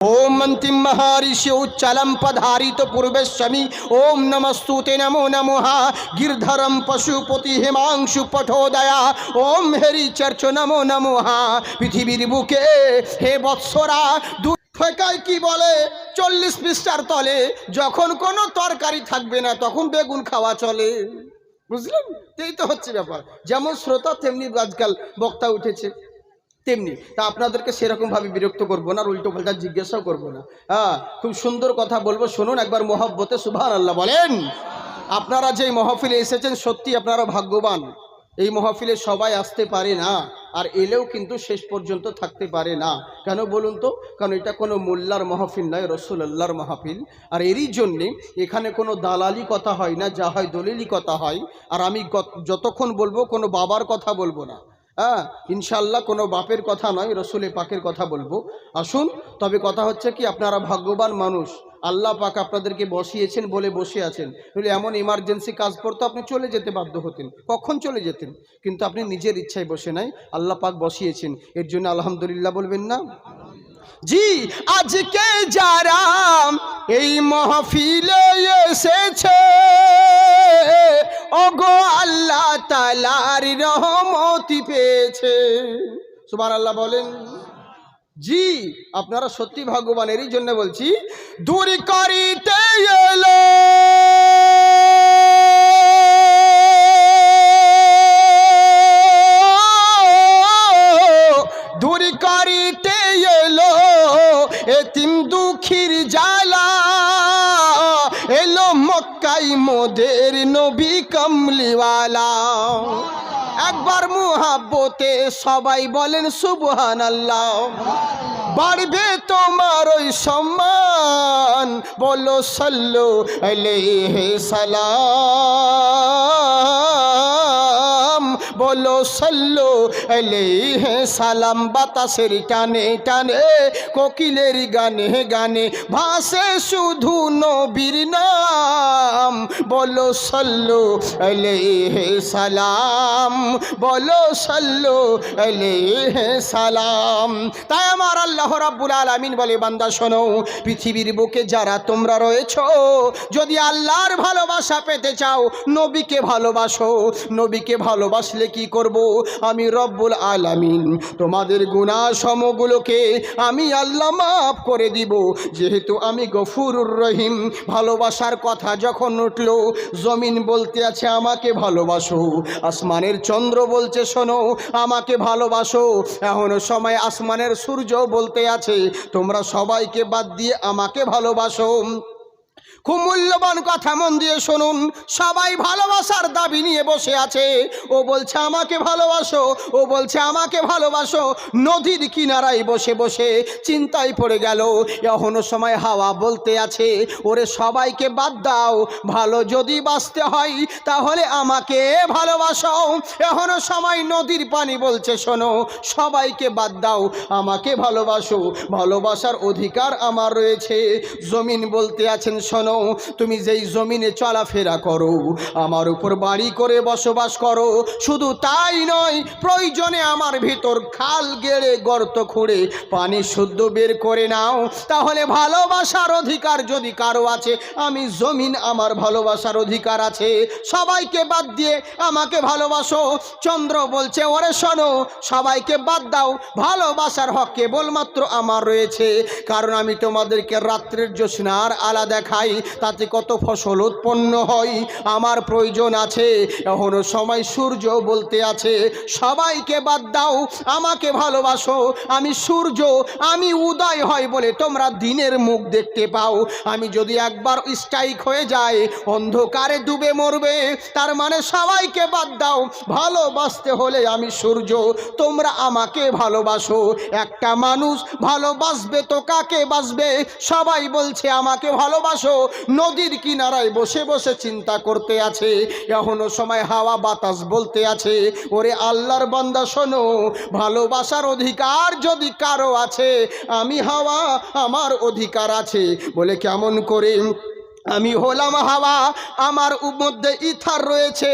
ওম মন্তিমহারিষৌ চলম পধারিত পূর্বেশ্বমী ওম নমস্তুতে নমো নমঃ গির্ধরম পশুপতি হিমাংশু পঠোদয়া ওম হেরি চর্চ নমো নমঃ পৃথিবীর বুকে হে বৎসরা দু ফেকায় কি বলে? চল্লিশ পৃষ্ঠার তলে যখন কোনো তরকারি থাকবে না, তখন বেগুন খাওয়া চলে। বুঝলেন? এই তো হচ্ছে ব্যাপার। যেমন শ্রোতা, তেমনি আজকাল বক্তা উঠেছে। তেমনি। তা আপনাদেরকে সেরকমভাবে বিরক্ত করব না, আর উল্টো পাল্টা জিজ্ঞাসাও করব না। হ্যাঁ খুব সুন্দর কথা বলব, শুনুন একবার মহব্বতে সুভান আল্লাহ বলেন। আপনারা যেই মহফিলে এসেছেন সত্যি আপনারা ভাগ্যবান। এই মহফিলে সবাই আসতে পারে না, আর এলেও কিন্তু শেষ পর্যন্ত থাকতে পারে না। কেন বলুন তো? কারণ এটা কোনো মোল্লার মহফিল নয় রসুল্লাহর মাহফিল। আর এরই জন্যে এখানে কোনো দালালি কথা হয় না, যা হয় দলিলি কথা হয়। আর আমি যতক্ষণ বলব, কোনো বাবার কথা বলব না। হ্যাঁ ইনশাল্লাহ কোনো বাপের কথা নয়, রসুলে পাকের কথা বলব। আসুন, তবে কথা হচ্ছে কি, আপনারা ভাগ্যবান মানুষ। আল্লাহ পাক আপনাদেরকে বসিয়েছেন বলে বসে আছেন। এমন ইমার্জেন্সি কাজ পড়তো আপনি চলে যেতে বাধ্য হতেন। কখন চলে যেতেন? কিন্তু আপনি নিজের ইচ্ছায় বসে নাই, আল্লাহ পাক বসিয়েছেন। এর জন্য আলহামদুলিল্লাহ বলবেন না। জি, আজকে যারা এই মহফিলে এসেছে, ওগো আল্লাহ তালার রহমতি পেয়েছে। সুবার আল্লাহ বলেন। জি, আপনারা সত্যি ভাগ্যবানেরই জন্য বলছি দূর করিতে এলো। দূর করিতে এলো, এতিম দুঃখীর জ্বালা। এলো মক্কাই মোদের নবী কমলিওয়ালা। একবার মুহাব্বতে সবাই বলেন সুবহান আল্লাহ বাড়বে তোমার ওই সম্মান। বলো সাল্লু আলাইহি সালাম। বলো সল্লু, আলাইহি সালাম, বাতাসের টানে টানে, কোকিলের গানে গানে, ভাসে শুধু নবীর নাম। বলো, সল্লু, আলাইহি সালাম, বলো, সল্লু, আলাইহি সালাম। তাই আমার আল্লাহ রাব্বুল আলামিন বলে, বান্দা, শোনো, পৃথিবীর বুকে যারা তোমরা রয়েছো, যদি আল্লাহর ভালোবাসা পেতে চাও, নবীকে ভালোবাসো। নবীকে ভালোবাসলে কি করব? আমি রব্বুল আলামিন। তোমাদের গুনাহ সমগুলোকে আমি আল্লাহ মাফ করে দিব। যেহেতু আমি গফুরুর রহিম, ভালোবাসার কথা যখন উঠল, জমিন বলতে আছে, আমাকে ভালোবাসো। আসমানের চন্দ্র বলছে, শোনো, আমাকে ভালোবাসো। এখনও সময় আসমানের সূর্য বলতে আছে, তোমরা সবাইকে বাদ দিয়ে আমাকে ভালোবাসো। খুব মূল্যবান কথা মন দিয়ে শুনুন। সবাই ভালোবাসার দাবি নিয়ে বসে আছে। ও বলছে, আমাকে ভালোবাসো। ও বলছে, আমাকে ভালোবাসো। নদীর কিনারায় বসে বসে চিন্তায় পড়ে গেল। এখনও সময় হাওয়া বলতে আছে, ওরে সবাইকে বাদ দাও। ভালো যদি বাঁচতে হয়, তাহলে আমাকে ভালোবাসো এখনও সময় নদীর পানি বলছে, শোনো, সবাইকে বাদ দাও। আমাকে ভালোবাসো। ভালোবাসার অধিকার আমার রয়েছে। জমিন বলতে আছেন, শোনো তুমি যেই জমিনে চলাফেরা করো, আমার উপর বাড়ি করে বসবাস করো, শুধু তাই নয়, প্রয়োজনে আমার ভিতর খাল গেড়ে, গর্ত খুঁড়ে, পানি শুদ্ধ বের করে নাও। তাহলে ভালোবাসার অধিকার যদি কারও আছে, আমি জমিন আমার ভালোবাসার অধিকার আছে। সবাইকে বাদ দিয়ে আমাকে ভালোবাসো। চন্দ্র বলছে, ওরে শোনো, সবাইকে বাদ দাও। ভালোবাসার হক কেবলমাত্র আমার রয়েছে। কারণ আমি তোমাদেরকে রাত্রের জ্যোৎস্নার আলা দেখাই। তাতে কত ফসল উৎপন্ন হয়? আমার প্রয়োজন আছে। এখনও সময় সূর্য বলতে আছে। সবাইকে বাদ দাও, আমাকে ভালোবাসো। আমি সূর্য, আমি উদয় হয় বলে তোমরা দিনের মুখ দেখতে পাও। আমি যদি একবার স্ট্রাইক হয়ে যায় অন্ধকারে ডুবে মরবে। তার মানে সবাইকে বাদ দাও। ভালোবাসতে হলে আমি সূর্য, তোমরা আমাকে ভালোবাসো। একটা মানুষ ভালোবাসবে তো কাকে বাসবে? সবাই বলছে আমাকে ভালোবাসো। নদীর কিনারায় বসে বসে চিন্তা করতে আছে। এখনও সময় হাওয়া বাতাস বলতে আছে। ওরে আল্লাহর বান্দা, শোনো, ভালোবাসার অধিকার যদি কারও আছে, আমি হাওয়া আমার অধিকার আছে। বলে কেমন করে আমি হলাম হাওয়া। আমার মধ্যে ইথার রয়েছে,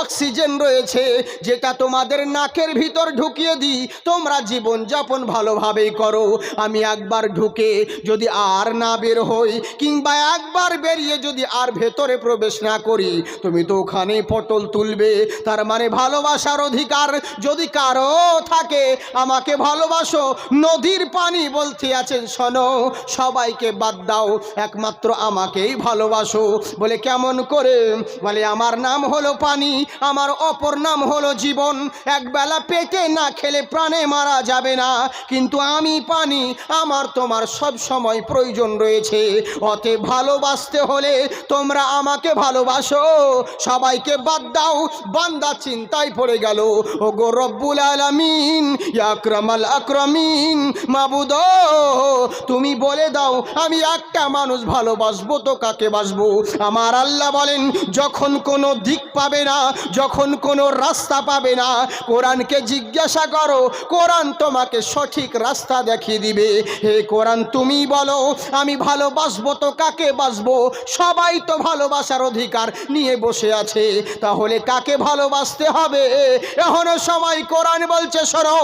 অক্সিজেন রয়েছে, যেটা তোমাদের নাকের ভিতর ঢুকিয়ে দিই। তোমরা জীবন যাপন ভালোভাবেই করো। আমি একবার ঢুকে যদি আর না বের হই, কিংবা একবার বেরিয়ে যদি আর ভেতরে প্রবেশ না করি, তুমি তো ওখানেই পটল তুলবে। তার মানে ভালোবাসার অধিকার যদি কারও থাকে, আমাকে ভালোবাসো। নদীর পানি বলতে আছেন, শোনো, সবাইকে বাদ দাও। একমাত্র আমাকেই ভালোবাসো। বলে, কেমন করে? বলে, আমার নাম হলো পানি, আমার অপর নাম হলো জীবন। একবেলা পেটে না খেলে প্রাণে মারা যাবে না। কিন্তু আমি পানি, আমার তোমার সব সময় প্রয়োজন রয়েছে। অতে ভালোবাসতে হলে তোমরা আমাকে ভালোবাসো। সবাইকে বাদ দাও, বান্দা চিন্তায় পড়ে গেল। ও গো রব্বুল আলামিন আকরামাল আকরামিন, মাবুদ, তুমি বলে দাও, আমি একটা মানুষ ভালোবাসবো তো কাকে? বাসবো আমার আল্লাহ বলেন, যখন কোনো দিক পাবে না, যখন কোনো রাস্তা পাবে না, কোরআনকে জিজ্ঞাসা করো, কোরআন তোমাকে সঠিক রাস্তা দেখিয়ে দিবে। হে কোরআন, তুমি বলো, আমি ভালোবাসবো তো কাকে বাসবো সবাই তো ভালোবাসার অধিকার নিয়ে বসে আছে। তাহলে কাকে ভালোবাসতে হবে? এখনও সবাই কোরআন বলছে সরো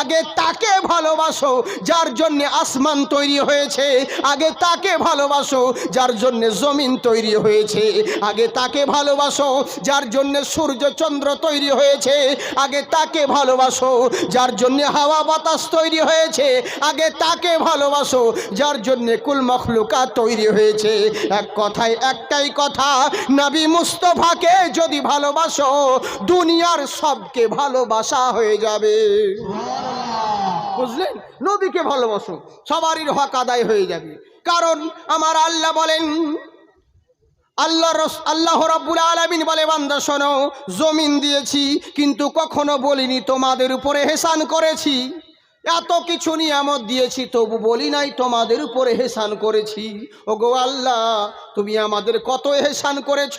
আগে তাকে ভালোবাসো, যার জন্যে আসমান তৈরি হয়েছে। আগে তাকে ভালোবাসো, যার জন্যে জমিন তৈরি হয়েছে। আগে তাকে ভালোবাসো, যার জন্যে সূর্য চন্দ্র তৈরি হয়েছে। আগে তাকে ভালোবাসো, যার জন্যে হাওয়া বাতাস তৈরি হয়েছে। আগে তাকে ভালোবাসো, যার জন্যে কুল মখলুকা তৈরি হয়েছে। এক কথায় একটাই কথা, নবী মুস্তফাকে যদি ভালোবাসো, দুনিয়ার সবকে ভালোবাসা হয়ে যাবে। বুঝলেন? নবীকে ভালোবাসো, সবারই হক আদায় হয়ে যাবে। কারণ আমার আল্লাহ বলেন আল্লাহ আল্লাহ রব্বুল আলমিন বলে, বান্দা, শোনো, জমিন দিয়েছি, কিন্তু কখনো বলিনি তোমাদের উপরে হেসান করেছি। এত কিছু নিয়ামত দিয়েছি, তবু বলি নাই তোমাদের উপরে হেসান করেছি। ও গো আল্লাহ, তুমি আমাদের কত হেসান করেছ?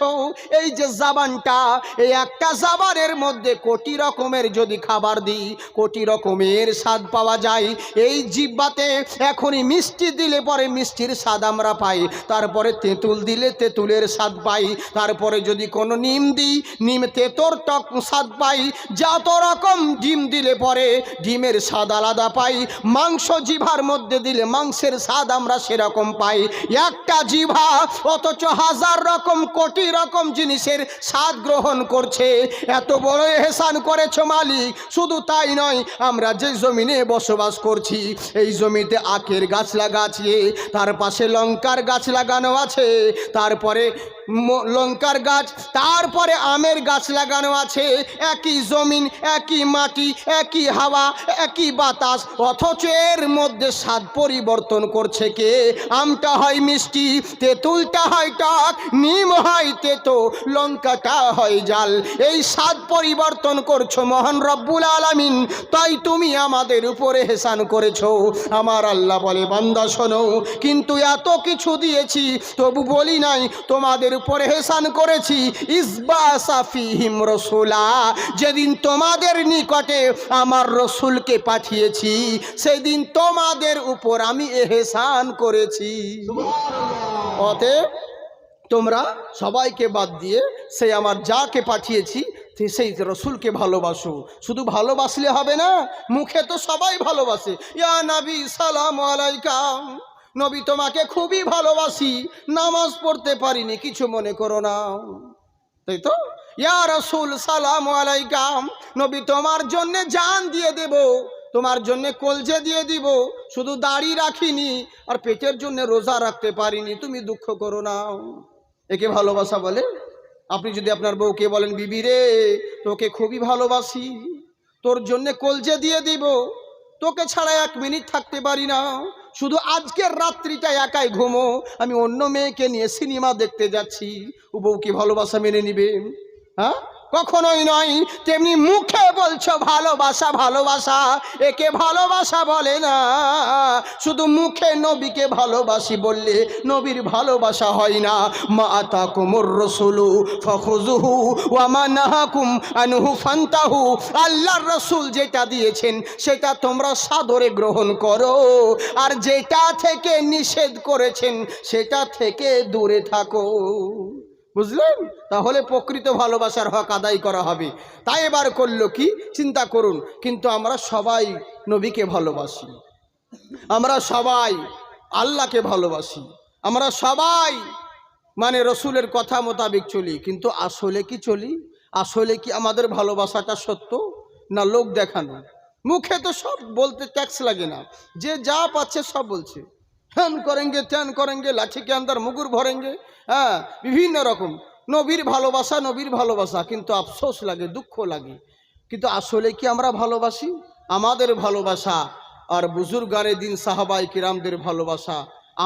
এই যে জাবানটা, এই একটা জাবানের মধ্যে কোটি রকমের যদি খাবার দিই, কোটি রকমের স্বাদ পাওয়া যায়। এই জিব্বাতে এখনই মিষ্টি দিলে পরে মিষ্টির স্বাদ আমরা পাই। তারপরে তেঁতুল দিলে তেঁতুলের স্বাদ পাই। তারপরে যদি কোনো নিম দিই, নিম তেঁতর টক স্বাদ পাই। যত রকম ডিম দিলে পরে ডিমের স্বাদ আলাদা পাই। মাংস জিভার মধ্যে দিলে মাংসের স্বাদ আমরা সেরকম পাই। একটা জিভা, অথচ হাজার রকম, কোটি রকম জিনিসের স্বাদ গ্রহণ করছে। এত বড় এহসান করেছ মালিক, শুধু তাই নয়, আমরা যে জমিনে বসবাস করছি, এই জমিতে আখের গাছ লাগাচ্ছি, তার পাশে লঙ্কার গাছ লাগানো আছে, তারপরে লঙ্কার গাছ, তারপরে আমের গাছ লাগানো আছে। একই জমিন, একই মাটি, একই হাওয়া, একই বাতাস। অথচ এর মধ্যে স্বাদ পরিবর্তন করছে কে? আমটা হয় মিষ্টি, তেঁতুলটা হয় টক, নিম হয় তেতো, লঙ্কাটা হয় জাল। এই স্বাদ পরিবর্তন করছ মহান রব্বুল আলামিন। তাই তুমি আমাদের উপরে হেসান করেছ। আমার আল্লাহ বলে, বান্দা শোনো, কিন্তু এত কিছু দিয়েছি, তবু বলি নাই, তোমাদের উপরে হেসান করেছি। ইসবা সাফিহিম রসুলা, যেদিন তোমাদের নিকটে আমার রসুলকে পাঠিয়েছি সেদিন তোমাদের উপর আমি এহসান করেছি। অতএব তোমরা সবাইকে বাদ দিয়ে সেই আমার যাকে পাঠিয়েছি, সে- সেই রসুলকে ভালোবাসো। শুধু ভালোবাসলে হবে না, মুখে তো সবাই ভালোবাসে। ইয়া নবী, সালাম আলাইকাম। নবী, তোমাকে খুবই ভালোবাসি, নামাজ পড়তে পারিনি, কিছু মনে করো না। তাই তো? ইয়া রসুল, সালাম আলাইকাম। নবী, তোমার জন্য জান দিয়ে দেব। তোমার জন্য কলজে দিয়ে দিব, শুধু দাড়ি রাখিনি আর পেটের জন্য রোজা রাখতে পারিনি, তুমি দুঃখ করো না। একে ভালোবাসা বলে? আপনি যদি আপনার বউকে বলেন, বিবি রে, তোকে খুবই ভালোবাসি, তোর জন্য কলজে দিয়ে দিব, তোকে ছাড়া এক মিনিট থাকতে পারি না, শুধু আজকের রাত্রিটা একাই ঘুমো, আমি অন্য মেয়েকে নিয়ে সিনেমা দেখতে যাচ্ছি, ও বউকে ভালোবাসা মেনে নিবে। হ্যাঁ? কখনোই নয়, তেমনি মুখে বলছো ভালোবাসা ভালোবাসা, একে ভালোবাসা বলে না। শুধু মুখে নবীকে ভালোবাসি বললে নবীর ভালোবাসা হয় না। মা আতা কুমুর রসুলু ফখুজুহু ওয়ামা নাহাকুম আনহু ফান্তাহু। আল্লাহর রসুল যেটা দিয়েছেন, সেটা তোমরা সাদরে গ্রহণ করো। আর যেটা থেকে নিষেধ করেছেন, সেটা থেকে দূরে থাকো। বুঝলেন? তাহলে প্রকৃত ভালোবাসার হক আদায় করা হবে। তাই এবার করল কি? চিন্তা করুন। কিন্তু আমরা সবাই নবীকে ভালোবাসি। আমরা সবাই আল্লাহকে ভালোবাসি। আমরা সবাই মানে রসুলের কথা মোতাবেক চলি। কিন্তু আসলে কি চলি? আসলে কি আমাদের ভালোবাসাটা সত্য? না লোক দেখানো? মুখে তো সব বলতে ট্যাক্স লাগে না। যে যা পাচ্ছে সব বলছে। হ্যান করেঙ্গে ত্যান করেঙ্গে লাঠি কে আন্দার মুগুর ভরেঙ্গে হ্যাঁ বিভিন্ন রকম। নবীর ভালোবাসা নবীর ভালোবাসা, কিন্তু আফসোস লাগে, দুঃখ লাগে। কিন্তু আসলে কি আমরা ভালোবাসি? আমাদের ভালোবাসা আর বুজুর্গারে দিন সাহাবাই কিরামদের ভালোবাসা,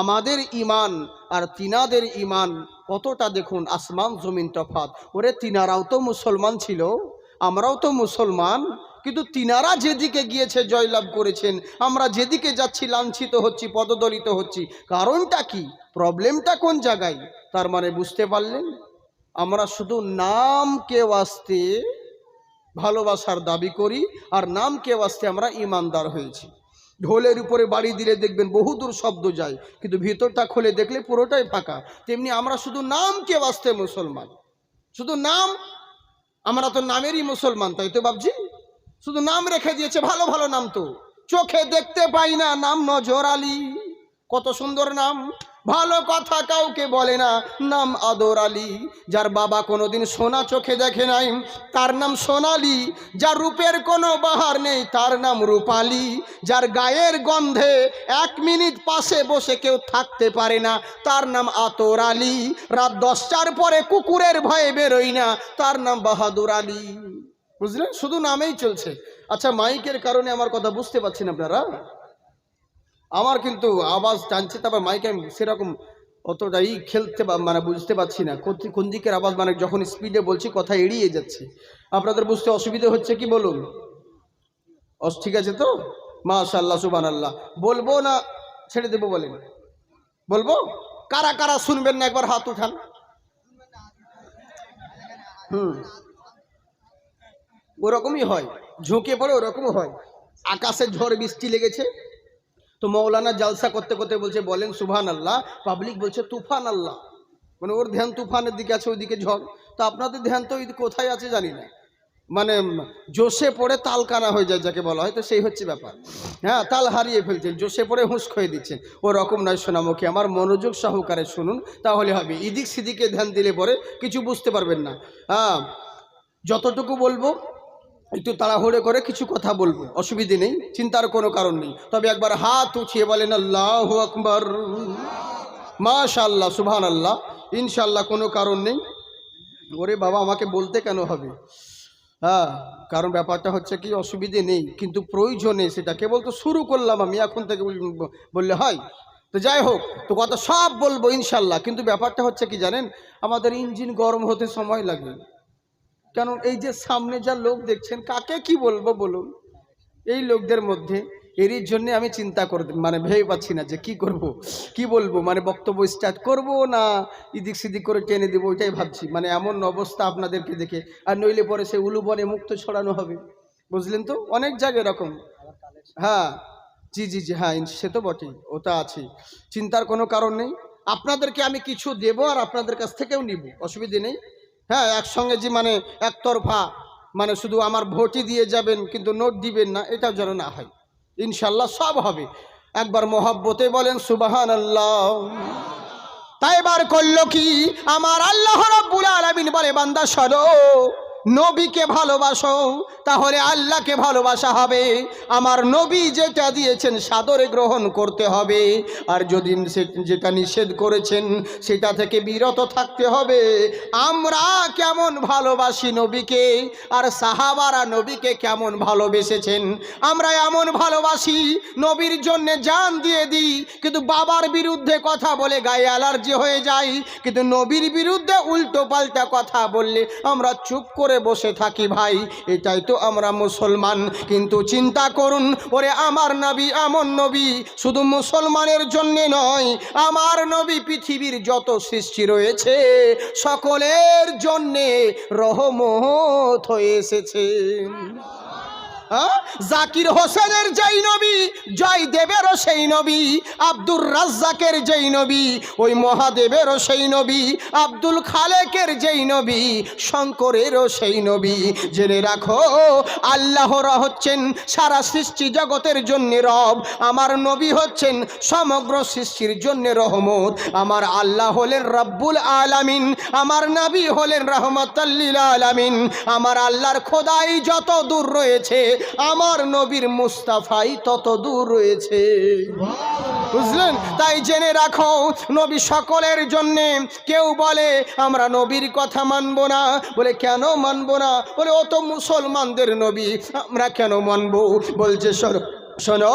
আমাদের ইমান আর তিনাদের ইমান কতটা দেখুন, আসমান জমিন তফাত ওরে, তিনারাও তো মুসলমান ছিল, আমরাও তো মুসলমান কিন্তু তিনারা যেদিকে গিয়েছে জয়লাভ করেছেন, আমরা যেদিকে যাচ্ছি লাঞ্ছিত হচ্ছি, পদদলিত হচ্ছি, কারণটা কি? প্রবলেমটা কোন জায়গায়? তার মানে বুঝতে পারলেন? আমরা শুধু নামকে ওয়াস্তে ভালোবাসার দাবি করি, আর নামকে ওয়াস্তে আমরা ইমানদার হয়েছি। ঢোলের উপরে বাড়ি দিলে দেখবেন বহুদূর শব্দ যায়, কিন্তু ভিতরটা খুলে দেখলে পুরোটাই ফাঁকা। তেমনি আমরা শুধু নামকে বাঁচতে মুসলমান। শুধু নাম, আমরা তো নামেরই মুসলমান, তাই তো বাবজি শুধু নাম রেখে দিয়েছে, ভালো ভালো নাম তো। চোখে দেখতে পাই না নাম নজর আলী। কত সুন্দর নাম। ভালো কথা কাউকে বলে না নাম আদর আলী। যার বাবা কোনোদিন সোনা চোখে দেখে নাই, তার নাম সোনালি। যার রূপের কোনো বাহার নেই, তার নাম রূপালি। যার গায়ের গন্ধে এক মিনিট পাশে বসে কেউ থাকতে পারে না, তার নাম আতর আলী। রাত দশটার পরে কুকুরের ভয়ে বেরোই না, তার নাম বাহাদুর আলী। বুঝলেন? শুধু নামেই চলছে। আচ্ছা মাইকের কারণে আমার কথা বুঝতে পারছেন আপনারা? আমার কিন্তু আওয়াজ টানছে, তারপর মাইকে আমি সেরকম অতটাই খেলতে মানে বুঝতে পারছি না। কোন দিকের আওয়াজ? মানে যখন স্পিডে বলছি, কথা এড়িয়ে যাচ্ছে। আপনাদের বুঝতে অসুবিধা হচ্ছে কি বলুন? ঠিক আছে তো? মাশাল্লাহ সুবান আল্লাহ বলব না ছেড়ে দেবো বলেন? বলব? কারা কারা শুনবেন না? একবার হাত উঠান। হুম। ওরকমই হয়। ঝুঁকে পড়ে ওরকমও হয়। আকাশে ঝড় বৃষ্টি লেগেছে। তো মৌলানা জালসা করতে করতে বলছে, বলেন সুবহান আল্লাহ পাবলিক বলছে তুফান আল্লাহ মানে ওর ধ্যান তুফানের দিকে আছে, ওইদিকে ঝড়। তো আপনাদের ধ্যান তো কোথায় আছে জানি না। মানে জোশে পড়ে তাল কানা হয়ে যায় যাকে বলা হয়। তো সেই হচ্ছে ব্যাপার। হ্যাঁ তাল হারিয়ে ফেলছেন, জোশে পড়ে হুঁশ খয়ে দিচ্ছেন। ও রকম নয়, সোনামুখী, আমার মনোযোগ সহকারে শুনুন, তাহলে হবে। ইদিক সিদিকে ধ্যান দিলে পরে কিছু বুঝতে পারবেন না। হ্যাঁ যতটুকু বলব একটু তাড়াহুড়ো করে কিছু কথা বলব, অসুবিধে নেই, চিন্তার কোনো কারণ নেই। তবে একবার হাত উঠিয়ে বলেন, আল্লাহ আকবর। মাশাল্লাহ সুবহান আল্লাহ ইনশাল্লাহ কোনো কারণ নেই। ওরে বাবা, আমাকে বলতে কেন হবে? হ্যাঁ কারণ ব্যাপারটা হচ্ছে কি, অসুবিধে নেই, কিন্তু প্রয়োজনে সেটা কেবল তো শুরু করলাম আমি, এখন থেকে বললে হয়। তো যাই হোক, তো কথা সব বলব ইনশাল্লাহ কিন্তু ব্যাপারটা হচ্ছে কি জানেন, আমাদের ইঞ্জিন গরম হতে সময় লাগে। কেন এই যে সামনে যা লোক দেখছেন, কাকে কি বলব বলুন? এই লোকদের মধ্যে এরই জন্য আমি চিন্তা করে মানে ভেবে পাচ্ছি না যে কি করব, কি বলব? মানে বক্তব্য স্টার্ট করব না ইদিক সিদিক করে টেনে দেবো, ওইটাই ভাবছি। মানে এমন অবস্থা আপনাদেরকে দেখে, আর নইলে পরে সে উলুবনে মুক্ত ছড়ানো হবে। বুঝলেন তো? অনেক জায়গায় এরকম। হ্যাঁ। জি জি জি হ্যাঁ সে তো বটেই, ওটা আছে। চিন্তার কোনো কারণ নেই। আপনাদেরকে আমি কিছু দেবো আর আপনাদের কাছ থেকেও নিব, অসুবিধে নেই। হ্যাঁ একসঙ্গে যে মানে একতরফা মানে শুধু আমার ভোটই দিয়ে যাবেন কিন্তু নোট দিবেন না এটা যেন না হয়। ইনশাল্লাহ সব হবে। একবার মহাব্বতে বলেন সুবাহান আল্লাহ তাই এবার করল কি? আমার আল্লাহ রব্বুল আলমিন বলে, বান্দা সরো। নবীকে ভালোবাসো, তাহলে আল্লাহকে ভালোবাসা হবে। আমার নবী যেটা দিয়েছেন সাদরে গ্রহণ করতে হবে। আর যদি যেটা নিষেধ করেছেন, সেটা থেকে বিরত থাকতে হবে। আমরা কেমন ভালোবাসি নবীকে, আর সাহাবারা নবীকে কেমন ভালোবেসেছেন? আমরা এমন ভালোবাসি, নবীর জন্য জান দিয়ে দিই, কিন্তু বাবার বিরুদ্ধে কথা বলে গায়ে অ্যালার্জি হয়ে যায়, কিন্তু নবীর বিরুদ্ধে উল্টো পাল্টা কথা বললে আমরা চুপ করে করে বসে থাকি ভাই, এটাই তো আমরা মুসলমান কিন্তু চিন্তা করুন, ওরে আমার নবী আমার নবী, শুধু মুসলমানের জন্য নয়, আমার নবী পৃথিবীর যত সৃষ্টি রয়েছে, সকলের জন্যে রহমত হয়ে এসেছেন হ্যাঁ? জাকির হোসেনের যেই নবী জয় দেবেরও সেই নবী, আব্দুর রাজ্জাকের যেই নবী, ওই মহাদেবেরও সেই নবী, আব্দুল খালেকের যেই নবী, শঙ্করেরও সেই নবী। জেনে রাখো আল্লাহরা হচ্ছেন সারা সৃষ্টি জগতের জন্য রব, আমার নবী হচ্ছেন সমগ্র সৃষ্টির জন্য রহমত। আমার আল্লাহ হলেন রব্বুল আলামিন, আমার নবী হলেন রহমতাল্লিল আলামিন। আমার আল্লাহর খোদাই যত দূর রয়েছে আমার নবীর মুস্তাফাই তত দূর রয়েছে। বুঝলেন? তাই জেনে রাখো, নবী সকলের জন্যে কেউ বলে, আমরা নবীর কথা মানব না। বলে, কেন মানব না? বলে অত মুসলমানদের নবী, আমরা কেন মানবো? বলছে সর শোনো,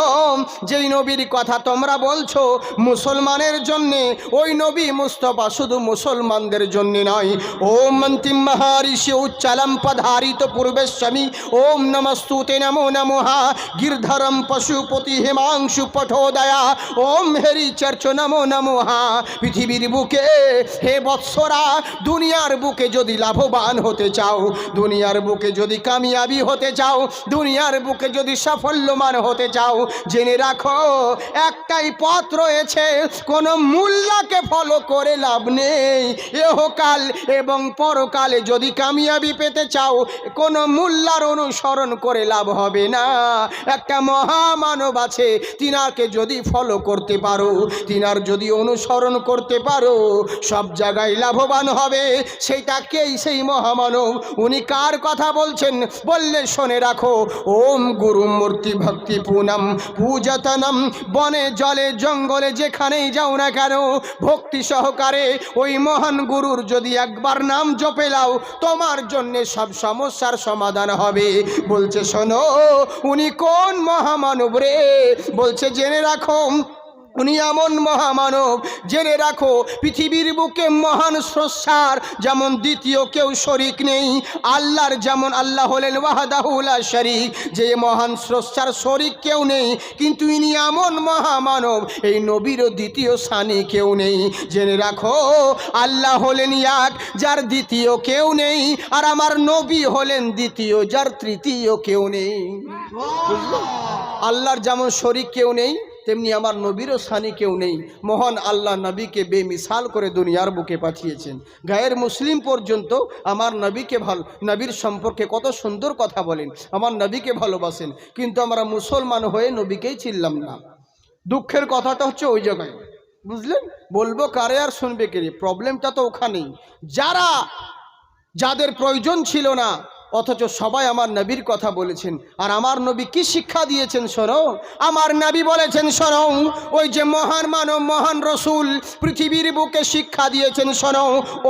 যেই নবীর কথা তোমরা বলছো, মুসলমানের জন্যে, ওই নবী মুস্তফা শুধু মুসলমানদের জন্য নয়। ওম মন্তিম মহারিষি উচ্চালম পধারিত পূর্বেশ্বমী, ওম নমস্তুতে নমো নমোহা গিরধরম পশুপতি হেমাংশু পঠোদয়া, ওম হেরি চর্চ নমো নমোহা পৃথিবীর বুকে, হে বৎসরা, দুনিয়ার বুকে যদি লাভবান হতে চাও, দুনিয়ার বুকে যদি কামিয়াবি হতে চাও, দুনিয়ার বুকে যদি সাফল্যমান হতে চাও জেনে রাখো, একটাই পথ রয়েছে, কোনো মূল্যাকে ফলো করে লাভ নেই। এহকাল এবং পরকালে যদি কামিয়াবি পেতে চাও, কোনো মূল্যার অনুসরণ করে লাভ হবে না। একটা মহামানব আছে, তিনাকে যদি ফলো করতে পারো, তিনার যদি অনুসরণ করতে পারো, সব জায়গায় লাভবান হবে। সেইটাকেই সেই মহামানব? উনি কার কথা বলছেন? বললে শোনে রাখো, ওম গুরু মূর্তি ভক্তি পুনম পূজতনম বনে, জলে, জঙ্গলে যেখানেই যাও না কেন, ভক্তি সহকারে ওই মহান গুরুর যদি একবার নাম জপে লাও তোমার জন্যে সব সমস্যার সমাধান হবে। বলছে, শোনো, উনি কোন মহামানব রে? বলছে, জেনে রাখো উনি এমন মহামানব জেনে রাখো পৃথিবীর বুকে মহান স্রষ্টার যেমন দ্বিতীয় কেউ শরিক নেই আল্লাহর যেমন আল্লাহ হলেন ওয়াহাদাহুল্লা শরিক যে মহান স্রষ্টার শরিক কেউ নেই কিন্তু ইনি এমন মহামানব এই নবীরও দ্বিতীয় স্থানে কেউ নেই জেনে রাখো আল্লাহ হলেন এক যার দ্বিতীয় কেউ নেই আর আমার নবী হলেন দ্বিতীয় যার তৃতীয় কেউ নেই? আল্লাহর যেমন শরিক কেউ নেই তেমনি আমার নবীরও সানি কেউ নেই। মহান আল্লাহ নবীকে বেমিসাল করে দুনিয়ার বুকে পাঠিয়েছেন। গায়ের মুসলিম পর্যন্ত আমার নবীকে ভালো, নবীর সম্পর্কে কত সুন্দর কথা বলেন, আমার নবীকে ভালোবাসেন। কিন্তু আমরা মুসলমান হয়ে নবীকেই চিনলাম না। দুঃখের কথাটা হচ্ছে ওই জায়গায়। বুঝলেন? বলব কারে আর শুনবে কে? প্রবলেমটা তো ওখানেই। যারা, যাদের প্রয়োজন ছিল না অথচ সবাই আমার নবীর কথা বলেছেন। আর আমার নবী কি শিক্ষা দিয়েছেন শোনো? আমার নবী বলেছেন শোনো, ওই যে মহান মানব, মহান রসুল পৃথিবীর বুকে শিক্ষা দিয়েছেন শোনো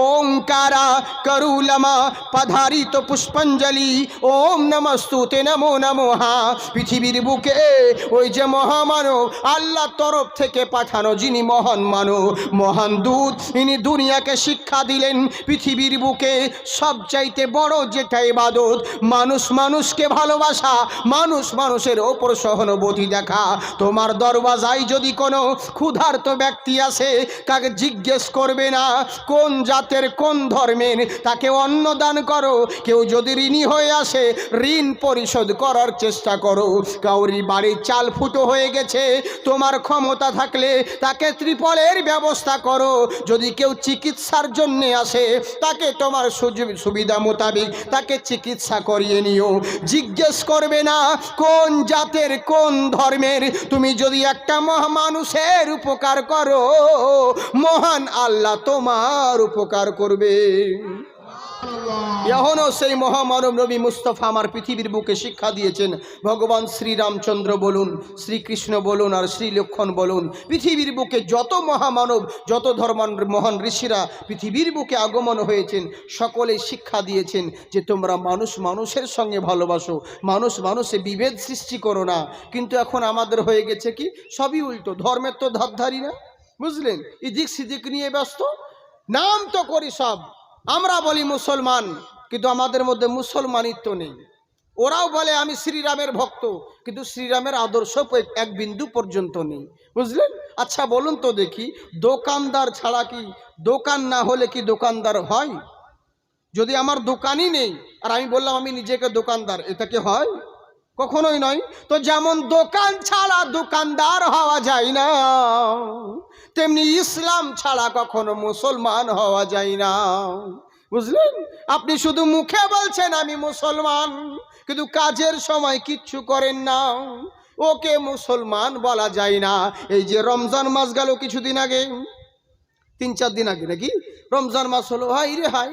ওঙ্কারা করুলামা পাধারিত পুষ্পাঞ্জলি, ওম নমস্তুতে নমো নমোহা পৃথিবীর বুকে ওই যে মহামানব, আল্লাহ তরফ থেকে পাঠানো যিনি মহান মানব, মহান দূত, ইনি দুনিয়াকে শিক্ষা দিলেন, পৃথিবীর বুকে সবচাইতে বড় যেটা ইবাদত। মানুষ মানুষকে ভালোবাসা, মানুষ মানুষের ওপর সহানুভূতি দেখা। তোমার দরওয়াজায় যদি কোনো ক্ষুধার্ত ব্যক্তি আসে, তাকে জিজ্ঞেস করবে না, কোন জাতের, কোন ধর্মের, তাকে অন্ন দান করো। কেউ যদি ঋণী হয়ে আসে, ঋণ পরিশোধ করার চেষ্টা করো। কাউরি বাড়ির চাল ফুটো হয়ে গেছে, তোমার ক্ষমতা থাকলে তাকে ত্রিপলের ব্যবস্থা করো। যদি কেউ চিকিৎসার জন্যে আসে, তাকে তোমার সুবিধা মোতাবেক তাকে চিকিৎসা করিয়ে নিও। জিজ্ঞেস করবে না, কোন জাতের, কোন ধর্মের। তুমি যদি একটা মহামানুষের উপকার করো, মহান আল্লাহ তোমার উপকার করবে। এখনও সেই মহামানব নবী মুস্তফা আমার পৃথিবীর বুকে শিক্ষা দিয়েছেন, ভগবান শ্রীরামচন্দ্র বলুন, শ্রীকৃষ্ণ বলুন আর শ্রীলক্ষণ বলুন, পৃথিবীর বুকে যত মহামানব, যত ধর্মান মহান ঋষিরা পৃথিবীর বুকে আগমন হয়েছেন, সকলে শিক্ষা দিয়েছেন যে তোমরা মানুষ মানুষের সঙ্গে ভালোবাসো, মানুষ মানুষে বিভেদ সৃষ্টি করো না। কিন্তু এখন আমাদের হয়ে গেছে কি? সবই উল্টো, ধর্মের তো ধারধারি না, বুঝলেন? এদিক সিদিক নিয়ে ব্যস্ত, নাম তো করি সব। আমরা বলি মুসলমান, কিন্তু আমাদের মধ্যে মুসলমানিত্ব নেই। ওরাও বলে, আমি শ্রীরামের ভক্ত, কিন্তু শ্রীরামের আদর্শ এক বিন্দু পর্যন্ত নেই। বুঝলেন? আচ্ছা বলুন তো দেখি, দোকানদার ছাড়া কি, দোকান না হলে কি দোকানদার হয়? যদি আমার দোকানই নেই, আর আমি বললাম, আমি নিজেকে দোকানদার, এটা কি হয়? কখনোই নয়। তো যেমন দোকান ছাড়া দোকানদার হওয়া যায় না। তেমনি ইসলাম ছাড়া কখনো মুসলমান হওয়া যায় না। বুঝলেন? আপনি শুধু মুখে বলছেন, আমি মুসলমান। কিন্তু কাজের সময় কিচ্ছু করেন না। ওকে মুসলমান বলা যায় না। এই যে রমজান মাস গেল কিছুদিন আগে, তিন চার দিন আগে নাকি? রমজান মাস হলো হাই রে হাই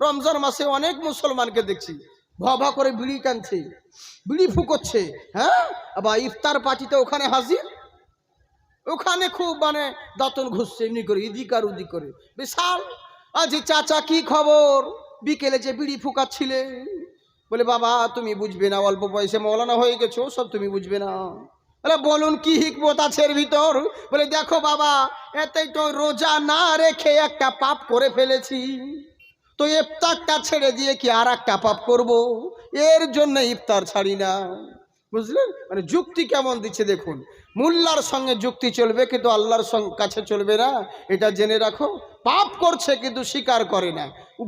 রমজান মাসে অনেক মুসলমানকে দেখছি। ভবা করে বিড়ি টানছে বিড়ি ফুকোচ্ছে হ্যাঁ? আবার ইফতার পার্টিতে ওখানে হাজির। ওখানে খুব মানে দাঁতন ঘুষছে, এমনি করে ইদিক আর উদিক করে। বিশাল! আজ চাচা কি খবর? বিকেলে যে বিড়ি ফুকাচ্ছিলে। বলে, বাবা, তুমি বুঝবে না, অল্প বয়সে মৌলানা হয়ে গেছো, সব তুমি বুঝবে না। বলে, বলুন কি হিকমত আছে এর ভিতর? বলে, দেখো বাবা, এতেই তো রোজা না রেখে একটা পাপ করে ফেলেছি। তো ইফতারটা ছেড়ে দিয়ে কি আর একটা পাপ করব? এর জন্য ইফতার ছাড়ি না। বুঝলেন? মানে যুক্তি কেমন দিচ্ছে দেখুন। মোল্লার সঙ্গে যুক্তি চলবে, কিন্তু আল্লাহর কাছে চলবে না। এটা জেনে রাখো। পাপ করছে, কিন্তু স্বীকার করে না।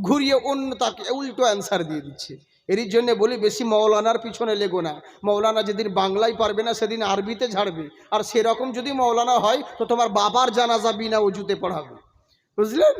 ঘুরিয়ে অন্য তাকে উল্টো অ্যান্সার দিয়ে দিচ্ছে। এরই জন্য বলি, বেশি মৌলানার পিছনে লেগো না। মৌলানা যেদিন বাংলায় পারবে না, সেদিন আরবিতে ঝাড়বে। আর সেরকম যদি মৌলানা হয়, তো তোমার বাবার জানাজা বিনা উজুতে পড়াবে। বুঝলেন?